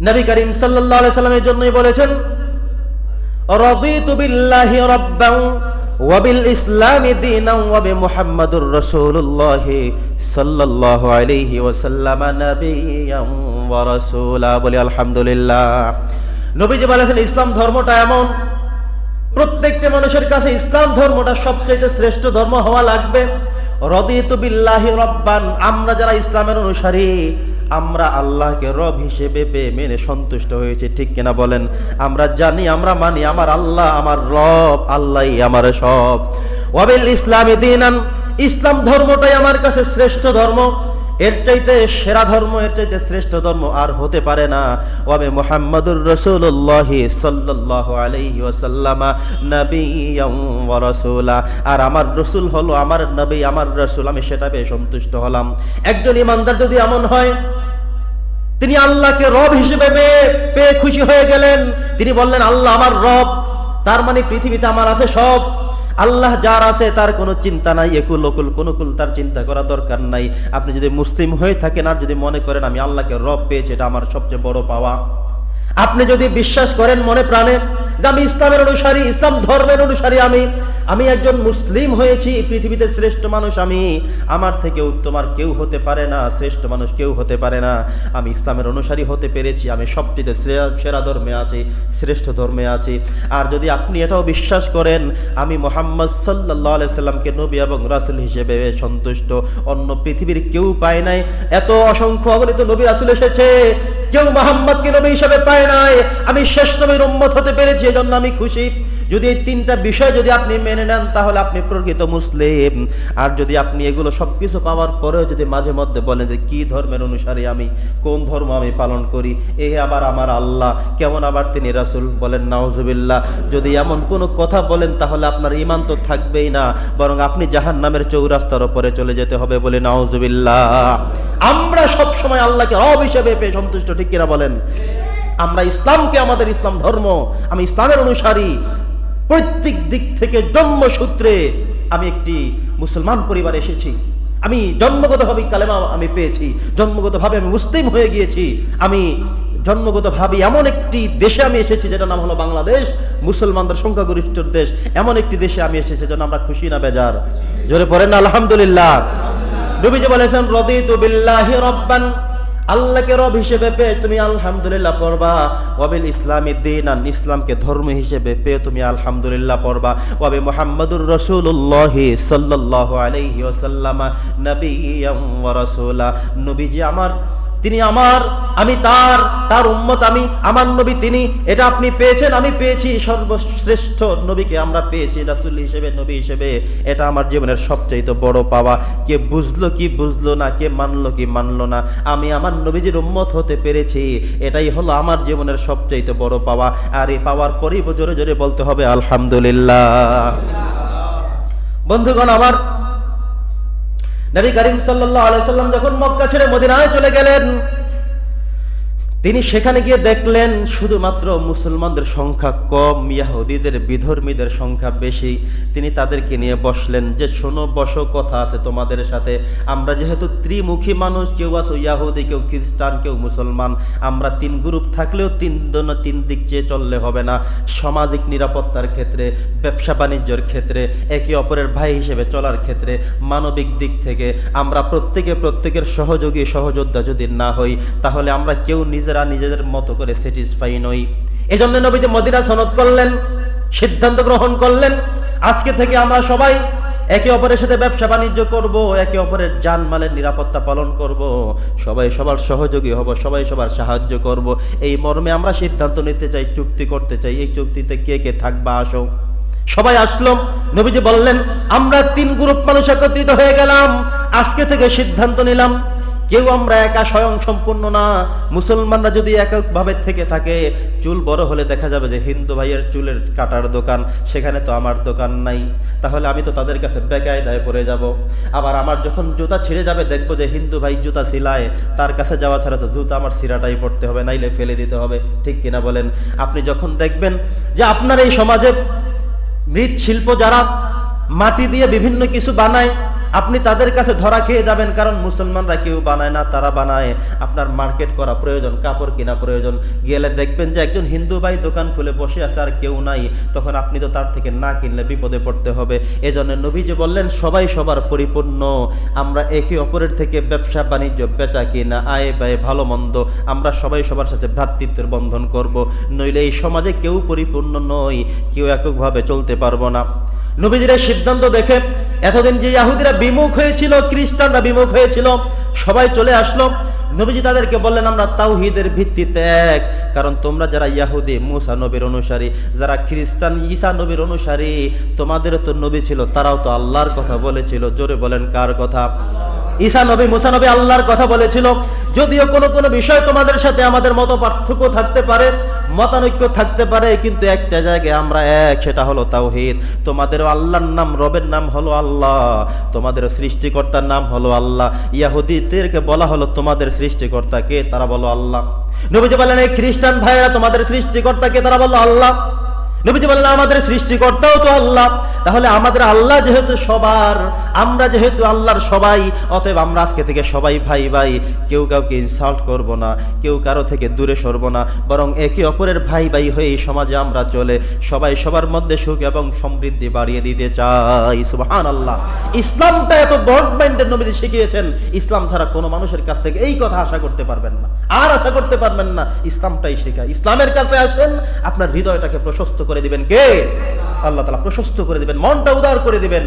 নবী করিম আলাইহি সাল্লামের জন্যই বলেছেন, রাদিতু বিল্লাহি রাব্বান ওয়া বিল ইসলামি দীনান ওয়া বিমুহাম্মাদুর রাসূলুল্লাহ সাল্লাল্লাহু আলাইহি ওয়াসাল্লাম নাবিয়্যান ওয়া রাসূলা। বলি, আলহামদুলিল্লাহ। নবীজি বলেছেন, ইসলাম ধর্মটা এমন, প্রত্যেকটা মানুষের কাছে ইসলাম ধর্মটা সবচেয়ে শ্রেষ্ঠ ধর্ম হওয়া লাগবে। আমরা যারা ইসলামের অনুসারী, আমরা আল্লাহকে রব হিসেবে পেয়ে মেনে সন্তুষ্ট হয়েছে, ঠিক কিনা বলেন? আমরা জানি, আমরা মানি, আমার আল্লাহ, আমার রব আল্লাহ আমার সব। ওয়াবিল ইসলামী দিনান, ইসলাম ধর্মটাই আমার কাছে শ্রেষ্ঠ ধর্ম। এর চাইতে সেরা ধর্ম, এর চাইতে শ্রেষ্ঠ ধর্ম আর হতে পারে না। ওয়াবে মুহাম্মাদুর রাসূলুল্লাহ সাল্লাল্লাহু আলাইহি ওয়াসাল্লামা নাবিয়্যান ওয়া রাসূলা। আর আমার রাসূল হলো আমার নবী, আমার রাসূল, আমি সেটা পেয়ে সন্তুষ্ট হলাম। একজন ইমানদার যদি এমন হয়, তিনি আল্লাহকে রব হিসেবে পেয়ে খুশি হয়ে গেলেন। তিনি বললেন, আল্লাহ আমার রব, তার মানে পৃথিবীতে আমার আছে সব। আল্লাহ যার আছে তার কোনো চিন্তা নাই, একুল কোন কোনকুল তার চিন্তা করা দরকার নাই। আপনি যদি মুসলিম হয়ে থাকেন আর যদি মনে করেন আমি আল্লাহকে রব পেয়েছি, এটা আমার সবচেয়ে বড় পাওয়া। আপনি যদি বিশ্বাস করেন মনে প্রাণে যে আমি ইসলামের অনুসারী, ইসলাম ধর্মের অনুসারী আমি আমি একজন মুসলিম হয়েছি পৃথিবীতে শ্রেষ্ঠ মানুষ আমি, আমার থেকে উত্তম আর কেউ হতে পারে না, শ্রেষ্ঠ মানুষ কেউ হতে পারে না। আমি ইসলামের অনুসারী হতে পেরেছি, আমি সবচেয়ে সেরা ধর্মে আছি, শ্রেষ্ঠ ধর্মে আছি। আর যদি আপনি এটাও বিশ্বাস করেন, আমি মোহাম্মদ সাল্লাহ সাল্লামকে নবী এবং রাসুল হিসেবে সন্তুষ্ট। অন্য পৃথিবীর কেউ পায় নাই। এত অসংখ্য অগণিত নবী রাসুল এসেছে কেউ মোহাম্মদকে নবী হিসেবে পায় নাই। আমি শেষ নবীর উম্মত হতে পেরেছি, এজন্য আমি খুশি। যদি এই তিনটা বিষয় যদি আপনি মেনে নেন, তাহলে আপনি প্রকৃত মুসলিম। আর যদি আপনি এগুলো সবকিছু পাওয়ার পরেও যদি মাঝে মধ্যে বলেন যে, কি ধর্মের অনুসারী আমি? কোন ধর্ম আমি পালন করি? এ আবার আমার আল্লাহ। কেমন আবার তিনি রাসুল বলেন, নাউজুবিল্লাহ। যদি এমন কোনো কথা বলেন, তাহলে আপনার ইমান তো থাকবেই না। বরং আপনি জাহান নামের চৌরাস্তার ওপরে চলে যেতে হবে বলে নাউজুবিল্লাহ। আমরা সব সময় আল্লাহকে রব হিসেবে পেয়ে সন্তুষ্ট, ঠিক কিনা বলেন? আমরা ইসলামকে আমাদের ইসলাম ধর্ম, আমি ইসলামের অনুসারী। প্রত্যেক দিক থেকে জন্মসূত্রে আমি একটি মুসলমান পরিবারে এসেছি। আমি জন্মগতভাবে কালেমা আমি পেয়েছি। জন্মগতভাবে আমি মুসলিম হয়ে গিয়েছি। আমি জন্মগতভাবে এমন একটি দেশে আমি এসেছি যেটা নাম হলো বাংলাদেশ। মুসলমানদের সংখ্যাগরিষ্ঠ দেশ। এমন একটি দেশে আমি এসেছি যেন আমরা খুশি না বেজার। জোরে পড়েন আলহামদুলিল্লাহ। নবীজি বলেছেন, রদিতু বিল্লাহি রব্বান আল্লাহকে রব হিসেবে পেয়ে তুমি আলহামদুলিল্লাহ পড়বা। ওয়াবিল ইসলামী দিন আন ইসলামকে ধর্ম হিসেবে পেয়ে তুমি আলহামদুলিল্লাহ পড়বা। ওয়াবি মোহাম্মদুর রসুল্লাহ সাল্লাহ আলাইহি ওসাল্লামা নবী ওয়া রাসূলা। নবীজি আমার তিনি আমার, আমি তার তার উম্মত আমি, আমার নবী তিনি, এটা আপনি পেয়েছেন, আমি পেয়েছি, সর্বশ্রেষ্ঠ নবীকে আমরা পেয়েছি, রাসুল হিসেবে, নবী হিসেবে। এটা আমার জীবনের সবচাইতে বড় পাওয়া। কে বুঝলো কি বুঝলো না, কে মানলো কি মানলো না, আমি আমার নবীজির উম্মত হতে পেরেছি। এটাই হলো আমার জীবনের সবচাইতে বড় পাওয়া। আর এই পাওয়ার পরেই জোরে জোরে বলতে হবে, আলহামদুলিল্লাহ। বন্ধুগণ, আমার নবী করিম সাল্লাহ আলাইসাল্লাম যখন মক্কা ছেড়ে মদিনায় চলে গেলেন তিনি সেখানে গিয়ে দেখলেন শুধুমাত্র মুসলমানদের সংখ্যা কম, ইয়াহুদিদের, বিধর্মীদের সংখ্যা বেশি। তিনি তাদেরকে নিয়ে বসলেন যে, শোনো, বসো, কথা আছে তোমাদের সাথে। আমরা যেহেতু ত্রিমুখী মানুষ, কেউ আছো ইয়াহুদি, কেউ খ্রিস্টান, কেউ মুসলমান। আমরা তিন গ্রুপ থাকলেও তিন জন তিন দিক চেয়ে চললে হবে না। সামাজিক নিরাপত্তার ক্ষেত্রে, ব্যবসা বাণিজ্যের ক্ষেত্রে, একে অপরের ভাই হিসেবে চলার ক্ষেত্রে, মানবিক দিক থেকে আমরা প্রত্যেকে প্রত্যেকের সহযোগী, সহযোদ্ধা যদি না হই, তাহলে আমরা কেউ নিজেরা নিজেদের মতো করে স্যাটিসফাই নই। এজন্য নবীজি মদিনা সনদ করলেন, সিদ্ধান্ত গ্রহণ করলেন। আজকে থেকে আমরা সবাই একে অপরের সাথে ব্যবসা বাণিজ্য করব, একে অপরের জানমালের নিরাপত্তা পালন করব। সবাই সবার সহযোগী হব, সবাই সবার সাহায্য করব। এই মর্মে আমরা সিদ্ধান্ত নিতে চাই, চুক্তি করতে চাই। এই চুক্তিতে কে কে থাকবা আসো। সবাই আসলো। নবীজি বললেন, আমরা তিন গ্রুপ মানুষ একত্রিত হয়ে গেলাম। আজকে থেকে সিদ্ধান্ত নিলাম। কেউ আমরা একা স্বয়ং সম্পূর্ণ না। মুসলমানরা যদি এককভাবে থেকে থাকে, চুল বড় হলে দেখা যাবে যে হিন্দু ভাইয়ের চুলের কাটার দোকান, সেখানে তো আমার দোকান নাই। তাহলে আমি তো তাদের কাছে বেকায়দায় পড়ে যাব। আবার আমার যখন জুতা ছিঁড়ে যাবে, দেখব যে হিন্দু ভাই জুতা সিলায়। তার কাছে যাওয়া ছাড়া তো জুতা আমার সিরাটাই পড়তে হবে, নাইলে ফেলে দিতে হবে। ঠিক কিনা বলেন? আপনি যখন দেখবেন যে আপনার এই সমাজে মৃৎশিল্প যারা মাটি দিয়ে বিভিন্ন কিছু বানায় আপনি তাদের কাছে ধরা খেয়ে যাবেন, কারণ মুসলমানরা কেউ বানায় না, তারা বানায় আপনার মার্কেট করা প্রয়োজন, কাপড় কেনা প্রয়োজন। গেলে দেখবেন যে একজন হিন্দু ভাই দোকান খুলে বসে আছে আর কেউ নাই, তখন আপনি তো তার থেকে না কিনলে বিপদে পড়তে হবে। এজন্য নবীজি বললেন, সবাই সবার পরিপূর্ণ, আমরা একে অপরের থেকে ব্যবসা বাণিজ্য বেচা কিনা, আয় ব্যয় ভালো মন্দ, আমরা সবাই সবার সাথে ভ্রাতৃত্বের বন্ধন করব। নইলে এই সমাজে কেউ পরিপূর্ণ নই, কেউ এককভাবে চলতে পারব না। নবীজির সিদ্ধান্ত দেখে এতদিন যে ইয়াহুদিরা বিমুখ হয়েছিল, খ্রিস্টানরা বিমুখ হয়েছিল, সবাই চলে আসলো। নবীজি তাদেরকে বললেন, আমরা তাওহিদের ভিত্তিতে এক। কারণ তোমরা যারা ইয়াহুদি, মুসা নবীর অনুসারী, যারা খ্রিস্টান, ঈসা নবীর অনুসারী, তোমাদেরও তো নবী ছিল, তারাও তো আল্লাহর কথা বলেছিল। জোরে বলেন, কার কথা? ঈসা নবী, মুসা নবী আল্লাহর কথা বলেছিল, যদিও কোনো কোনো বিষয় তোমাদের সাথে আমাদের মতো পার্থক্য থাকতে পারে, মতানৈক্য থাকতে পারে, কিন্তু একটা জায়গায় আমরা এক, সেটা হলো তাওহিদ। তোমাদেরও আল্লাহর নাম, রবের নাম হলো আল্লাহ, তোমাদের সৃষ্টিকর্তার নাম হলো আল্লাহ। ইয়াহুদিদেরকে বলা হলো তোমাদের সৃষ্টিকর্তাকে, তারা বলো আল্লাহ। নবীজি বলেন এই খ্রিস্টান ভাইয়েরা, তোমাদের সৃষ্টিকর্তাকে তারা বলো আল্লাহ। নবীজি বললেন, আমাদের সৃষ্টিকর্তাও তো আল্লাহ। তাহলে আমাদের আল্লাহ যেহেতু সবার, আমরা যেহেতু আল্লাহর সবাই, অতএব আমরা আজকে থেকে সবাই ভাই ভাই, কেউ কাউকে ইনসাল্ট করব না, কেউ কারও থেকে দূরে সরব না, বরং একে অপরের ভাই ভাই হয়ে এই সমাজে আমরা চলে, সবাই সবার মধ্যে সুখ এবং সমৃদ্ধি বাড়িয়ে দিতে চাই। সুবহান আল্লাহ ইসলামটা এত ব্রড মাইন্ডের নবীজি শিখিয়েছেন, ইসলাম ছাড়া কোনো মানুষের কাছ থেকে এই কথা আশা করতে পারবেন না। আর আশা করতে পারবেন না। ইসলামটাই শেখায়। ইসলামের কাছে আসেন, আপনার হৃদয়টাকে প্রশস্ত করে দিবেন কে? আল্লাহ তালা প্রশস্ত করে দিবেন মনটা উদার করে দিবেন।